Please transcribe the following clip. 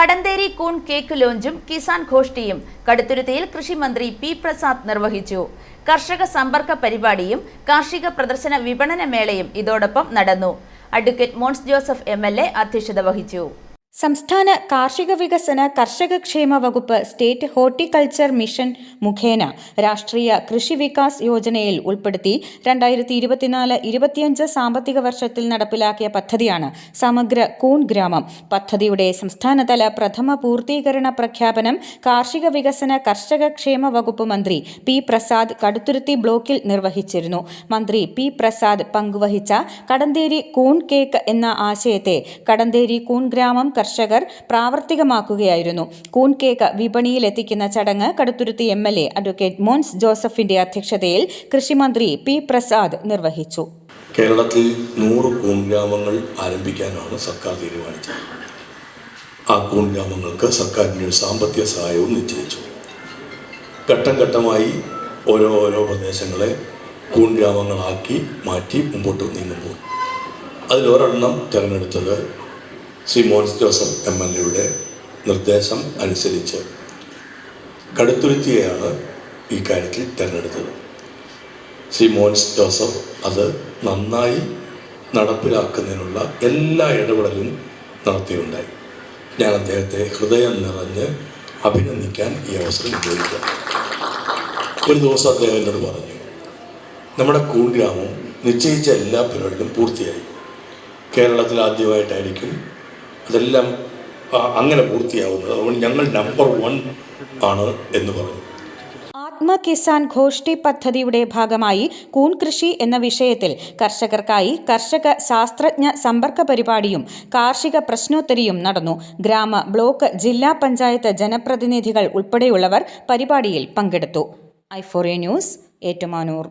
കടന്തേരി കൂൺ കേക്ക് ലോഞ്ചും കിസാൻ ഘോഷ്ടിയും കടുത്തുരുത്തിയിൽ കൃഷിമന്ത്രി പി പ്രസാദ് നിർവഹിച്ചു. കർഷക സമ്പർക്ക പരിപാടിയും കാർഷിക പ്രദർശന വിപണന മേളയും ഇതോടൊപ്പം നടന്നു. അഡ്വക്കേറ്റ് മോൺസ് ജോസഫ് എം അധ്യക്ഷത വഹിച്ചു. സംസ്ഥാന കാർഷിക വികസന കർഷക ക്ഷേമ വകുപ്പ് സ്റ്റേറ്റ് ഹോർട്ടിക്കൾച്ചർ മിഷൻ മുഖേന രാഷ്ട്രീയ കൃഷി വികാസ് യോജനയിൽ ഉൾപ്പെടുത്തി രണ്ടായിരത്തി ഇരുപത്തിനാല് ഇരുപത്തിയഞ്ച് സാമ്പത്തിക വർഷത്തിൽ നടപ്പിലാക്കിയ പദ്ധതിയാണ് സമഗ്ര കൂൺ ഗ്രാമം. പദ്ധതിയുടെ സംസ്ഥാനതല പ്രഥമ പൂർത്തീകരണ പ്രഖ്യാപനം കാർഷിക വികസന കർഷക ക്ഷേമ വകുപ്പ് മന്ത്രി പി പ്രസാദ് കടുത്തുരുത്തി ബ്ലോക്കിൽ നിർവഹിച്ചിരുന്നു. മന്ത്രി പി പ്രസാദ് പങ്കുവഹിച്ച കടന്തേരി കൂൺ കേക്ക് എന്ന ആശയത്തെ കടന്തേരി കൂൺ ഗ്രാമം കർഷകർ പ്രാവർത്തികമാക്കുകയായിരുന്നു. കൂൺ കേക്ക് വിപണിയിലെത്തിക്കുന്ന ചടങ്ങ് Kaduthuruthy M L A advocate Mons ജോസഫിന്റെ അധ്യക്ഷതയിൽ കൃഷിമന്ത്രി പി പ്രസാദ് നിർവഹിച്ചു. കേരളത്തിൽ നൂറ് കൂൺ ഗ്രാമങ്ങൾ ആരംഭിക്കാനാണ് സർക്കാർ തീരുമാനിച്ചത്. ആ കൂൺ ഗ്രാമങ്ങൾക്ക് സർക്കാരിന്റെ ഒരു സാമ്പത്തിക സഹായവും നിശ്ചയിച്ചു. ഘട്ടം ഘട്ടമായി ഓരോ ഓരോ പ്രദേശങ്ങളെ കൂൺ ഗ്രാമങ്ങളാക്കി മാറ്റി മുമ്പോട്ട് നീങ്ങുമ്പോൾ അതിലൊരെണ്ണം തിരഞ്ഞെടുത്തത് ശ്രീ മോൻസ് ജോസഫ് എം എൽ എയുടെ നിർദ്ദേശം അനുസരിച്ച് കടുത്തുരുത്തിയെയാണ് ഈ കാര്യത്തിൽ തിരഞ്ഞെടുത്തത്. ശ്രീ മോൻസ് ജോസഫ് അത് നന്നായി നടപ്പിലാക്കുന്നതിനുള്ള എല്ലാ ഇടപെടലും നടത്തിയുണ്ടായി. ഞാൻ അദ്ദേഹത്തെ ഹൃദയം നിറഞ്ഞ് അഭിനന്ദിക്കാൻ ഈ അവസരം ഉപയോഗിക്കാം. ഒരു ദിവസം അദ്ദേഹം എന്നോട് പറഞ്ഞു നമ്മുടെ കൂൺഗ്രാമം നിശ്ചയിച്ച എല്ലാ പരിപാടികളും പൂർത്തിയായി. കേരളത്തിൽ ആദ്യമായിട്ടായിരിക്കും അതെല്ലാം ആ, അങ്ങനെ പൂർത്തിയാവുന്നത്. അതുകൊണ്ട് ഞങ്ങൾ നമ്പർ വൺ ആണ് എന്ന് പറഞ്ഞു. ആത്മ കിസാൻ ഘോഷ്ടി പദ്ധതിയുടെ ഭാഗമായി കൂൺ കൃഷി എന്ന വിഷയത്തിൽ കർഷകർക്കായി കർഷക ശാസ്ത്രജ്ഞ സമ്പർക്ക പരിപാടിയും കാർഷിക പ്രശ്നോത്തരിയും നടന്നു. ഗ്രാമ ബ്ലോക്ക് ജില്ലാ പഞ്ചായത്ത് ജനപ്രതിനിധികൾ ഉൾപ്പെടെയുള്ളവർ പരിപാടിയിൽ പങ്കെടുത്തു. ഐഫോറിയ ന്യൂസ് ഏറ്റുമാനൂർ.